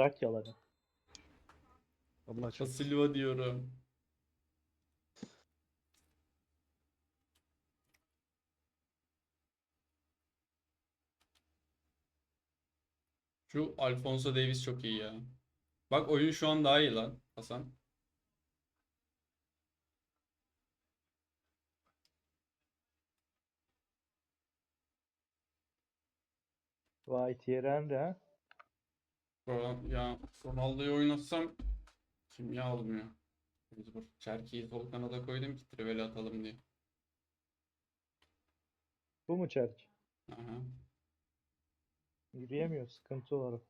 Bırak yalanı. Allah çok. Silva diyorum. Şu Alfonso Davies çok iyi ya. Bak oyun şu an daha iyi lan Hasan. Vay Thierry Henry ha. Ya Ronaldo'yu oynatsam kimya almıyor. Mecbur. Çerki'yi sol kanada koydum ki trivela atalım diye. Bu mu Çerki? Aha. Yürüyemiyor. Sıkıntı var.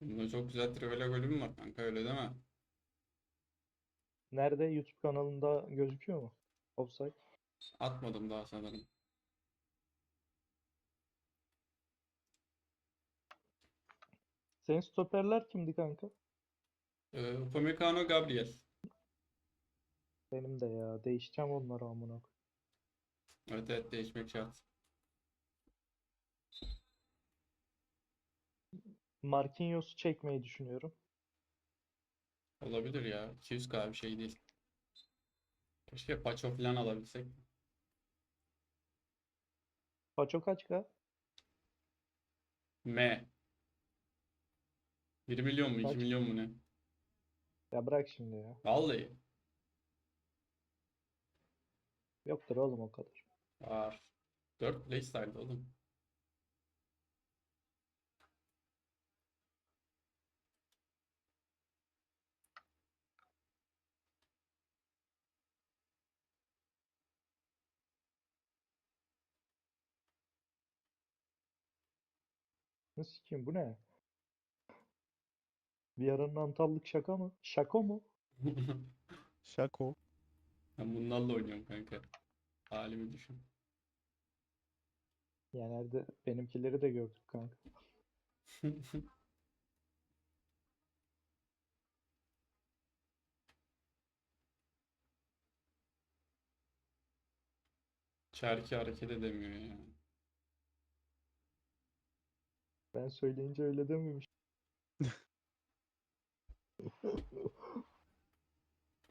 Bunda çok güzel trivela golüm var kanka öyle deme. Nerede? YouTube kanalında gözüküyor mu? Offside. Atmadım daha sanırım. Senin stoperler kimdi kanka? Ee, Upamecano, Gabriel. Benim de ya. Değişeceğim onları amına. koyayım. Evet evet değişmek şart. Marquinhos'u çekmeyi düşünüyorum. Olabilir ya. 200k bir şey değil. Keşke Paço falan alabilsek. Paço kaç ka? M. 1 milyon mu 2 Kaç? milyon mu ne? Ya bırak şimdi ya. Vallahi Yoktur oğlum o kadar. var. 4 playstyle oğlum. Ne sikeyim bu ne? Bir aranın antallık şaka mı? Şako mu? Şako. Ben bunlarla oynuyorum kanka. Halimi düşün. Ya nerede? Benimkileri de gördük kanka. Çerki hareket edemiyor ya. Ben söyleyince öyle dememiş.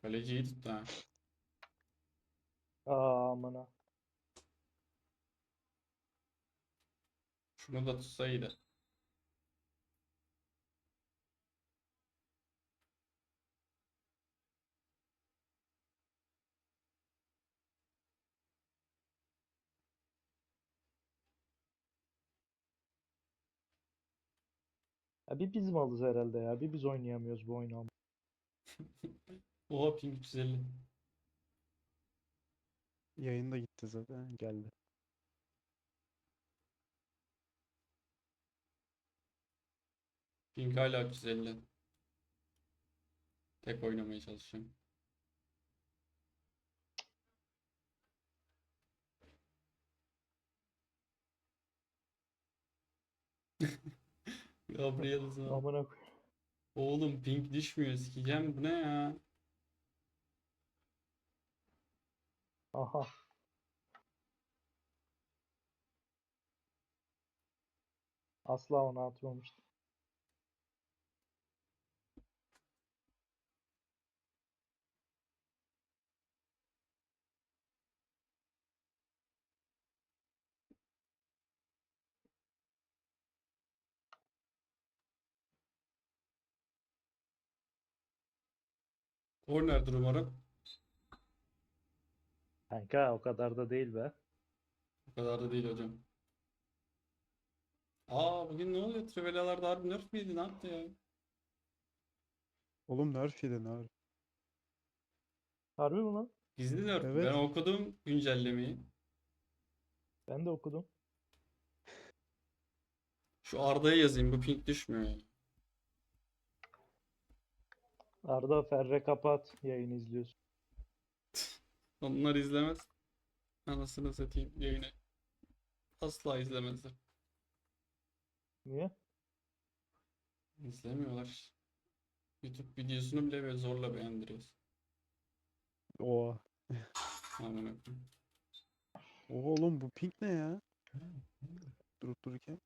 Kaleciyi tuttu ha. Aa amına. Şunu da tutsaydı. Ya bir biz malız herhalde ya. Bir biz oynayamıyoruz bu oyunu. am- Oha ping 350. Yayında gitti zaten. Geldi. Ping hala 350. Tek oynamaya çalışıyorum. Gabriel. Amına koy. Oğlum ping düşmüyor sikeceğim bu ne ya? Aha. Asla ona atmamıştım. Kornerdir umarım. Kanka o kadar da değil be. O kadar da değil hocam. Aa bugün ne oluyor? Trivelalarda harbi nerf miydi? Ne yaptı ya? Oğlum nerf yedi nerf. Harbi mi lan? Gizli nerf. Evet. Ben okudum güncellemeyi. Ben de okudum. Şu Arda'ya yazayım. Bu ping düşmüyor ya. Arda Ferre kapat. Yayını izliyorsun. Onlar izlemez. Anasını satayım yayını. Asla izlemezler. Niye? İzlemiyorlar. YouTube videosunu bile böyle zorla beğendiriyoruz. Oha. Aman. Oha oğlum bu pink ne ya? Durup dururken.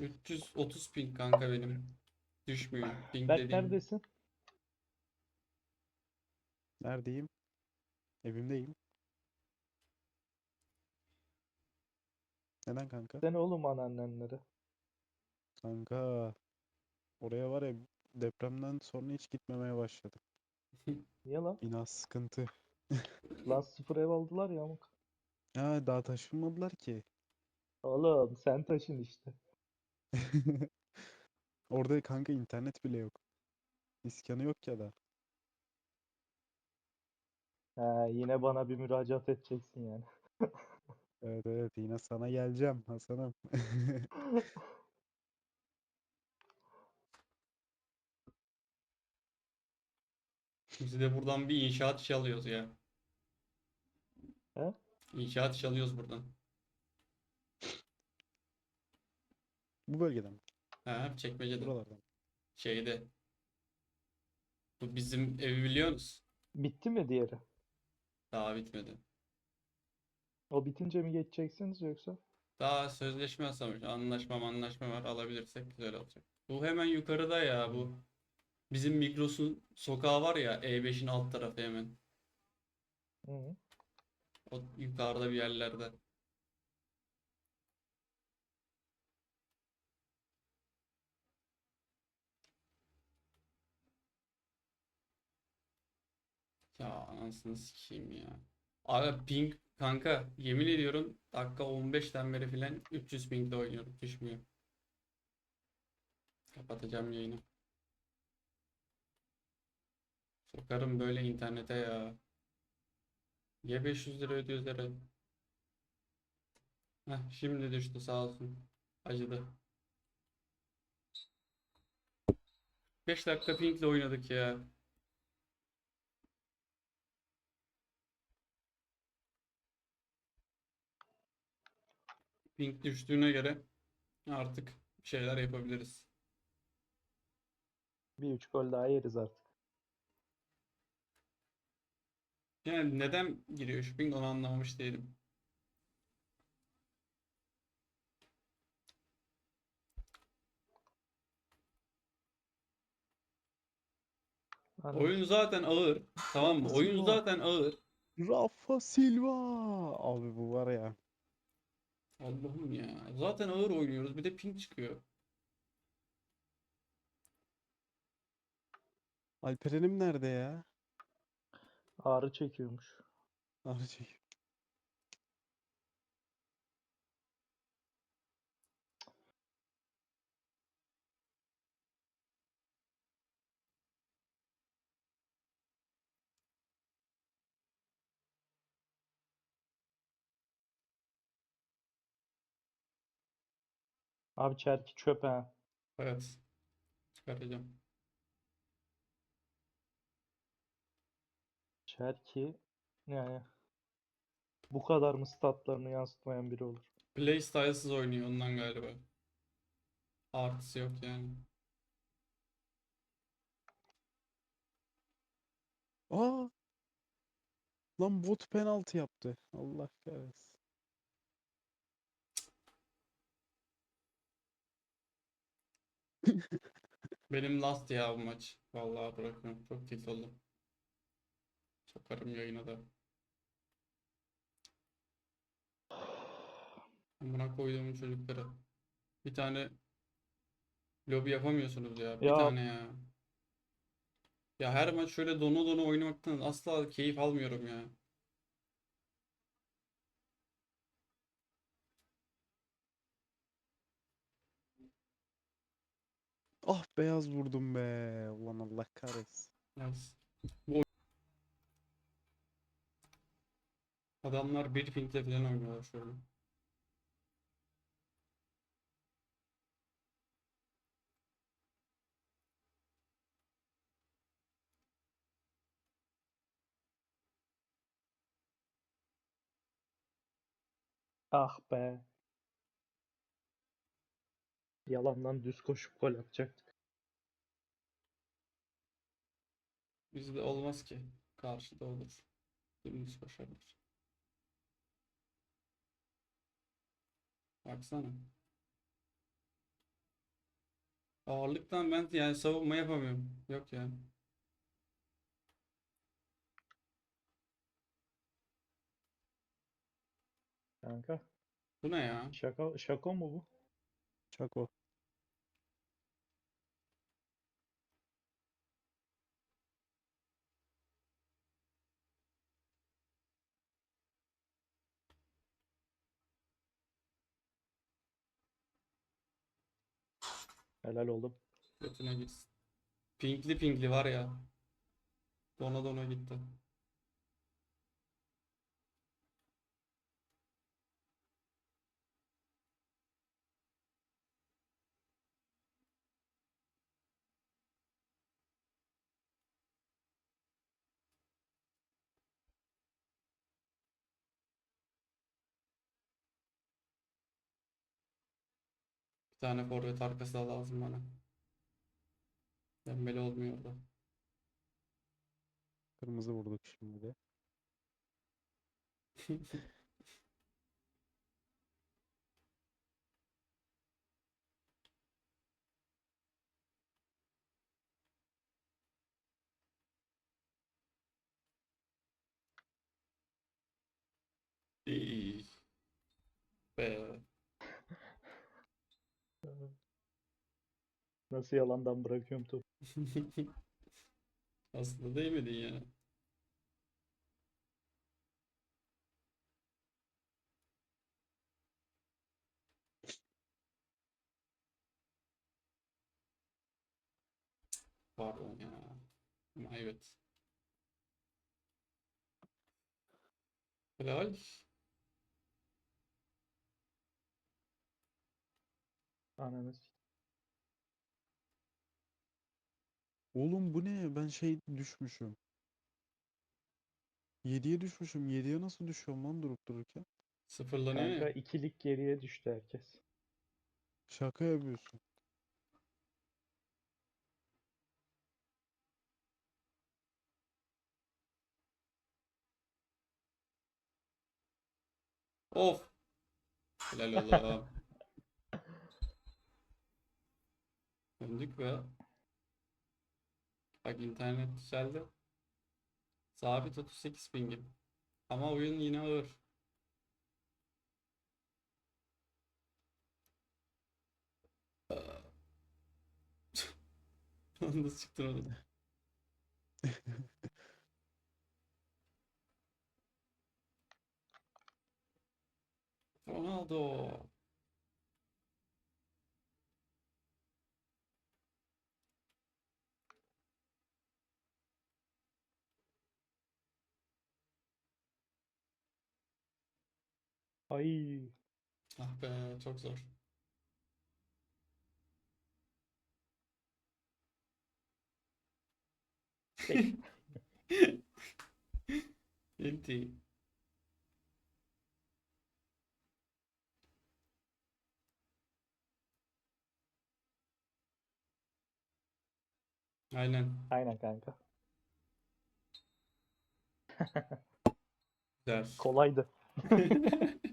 330 ping kanka benim. Düşmüyor. Ping Berk dediğim neredesin? Neredeyim? Evimdeyim. Neden kanka? Sen oğlum anneannenlere. Kanka oraya var ya depremden sonra hiç gitmemeye başladım. Niye lan? İnan sıkıntı. Lan sıfır ev aldılar ya amık. Ha daha taşınmadılar ki. Oğlum sen taşın işte. Orada kanka internet bile yok. İskanı yok ya da. He, yine bana bir müracaat edeceksin yani. Evet evet yine sana geleceğim Hasan'ım. Biz de buradan bir inşaat işi alıyoruz ya. He? İnşaat işi alıyoruz buradan. Bu bölgeden mi? Ha, çekmecede. Buralardan. Şeyde. Bu bizim evi biliyor musun? Bitti mi diğeri? Daha bitmedi. O bitince mi geçeceksiniz yoksa? Daha sözleşme yasamış. Anlaşma anlaşma var. Alabilirsek güzel olacak. Bu hemen yukarıda ya bu. Bizim Migros'un sokağı var ya E5'in alt tarafı hemen. Hı. O yukarıda bir yerlerde. Ya anasını sikeyim ya. Abi ping kanka yemin ediyorum dakika 15'ten beri filan 300 pingde oynuyorum. Düşmüyor. Kapatacağım yayını. Sokarım böyle internete ya. Ya 500 lira ödüyoruz herhalde. Heh, şimdi düştü sağ olsun. Acıdı. 5 dakika pingle oynadık ya. Ping düştüğüne göre artık bir şeyler yapabiliriz. Bir üç gol daha yeriz artık. Yani neden giriyor şu ping onu anlamamış değilim. Hani Oyun zaten ağır. Tamam mı? Oyun zaten ağır. Rafa Silva. Abi bu var ya. Allah'ım ya. Zaten ağır oynuyoruz. Bir de ping çıkıyor. Alperen'im nerede ya? ağrı çekiyormuş. Ağrı çekiyor. Abi çerki çöp ha. Evet. Çıkaracağım. Çerki yani bu kadar mı statlarını yansıtmayan biri olur? Playstylesız oynuyor ondan galiba. Artısı yok yani. Aa! Lan bot penaltı yaptı. Allah kahretsin. Benim last ya bu maç. Vallahi bırakıyorum. Çok tilt oldum. Sokarım yayına da. Amına koyduğumun çocukları. Bir tane lobi yapamıyorsunuz ya. Bir Ya- tane ya. Ya her maç şöyle donu donu oynamaktan asla keyif almıyorum ya. Ah beyaz vurdum be. Ulan Allah kahretsin. Yalnız bu oy- Adamlar bir pingle falan oynuyorlar şu an. Ah be. Yalandan düz koşup gol atacaktık. Bizde olmaz ki. Karşıda olur. Dümdüz koşarlar. Baksana. Ağırlıktan ben yani savunma yapamıyorum. Yok yani. Kanka Bu ne ya? şaka şaka mı bu? Çako. Helal oldum. Götüne gitsin. Pinkli pinkli var ya. Dona dona gitti. Tane forvet arkası da lazım bana. Dembele olmuyor orada. Kırmızı vurduk şimdi de. Be. Nasıl yalandan bırakıyorum topu. Aslında değmedin ya. Pardon ya. Ama evet. Helal. Ananı s- Oğlum bu ne? Ben şey düşmüşüm. 7'ye düşmüşüm. 7'ye nasıl düşüyorum lan durup dururken? Sıfırlanıyor Kanka ya. ikilik geriye düştü herkes. Şaka yapıyorsun. Of. Helal oğlum. Döndük ve bak internet düzeldi. Sabit 38 pingim. Ama oyun yine ağır. Nasıl çıktın oğlum? Ronaldo. Ay Ah be çok zor. Inti. Aynen. aynen kanka. Güzel. Kolaydı.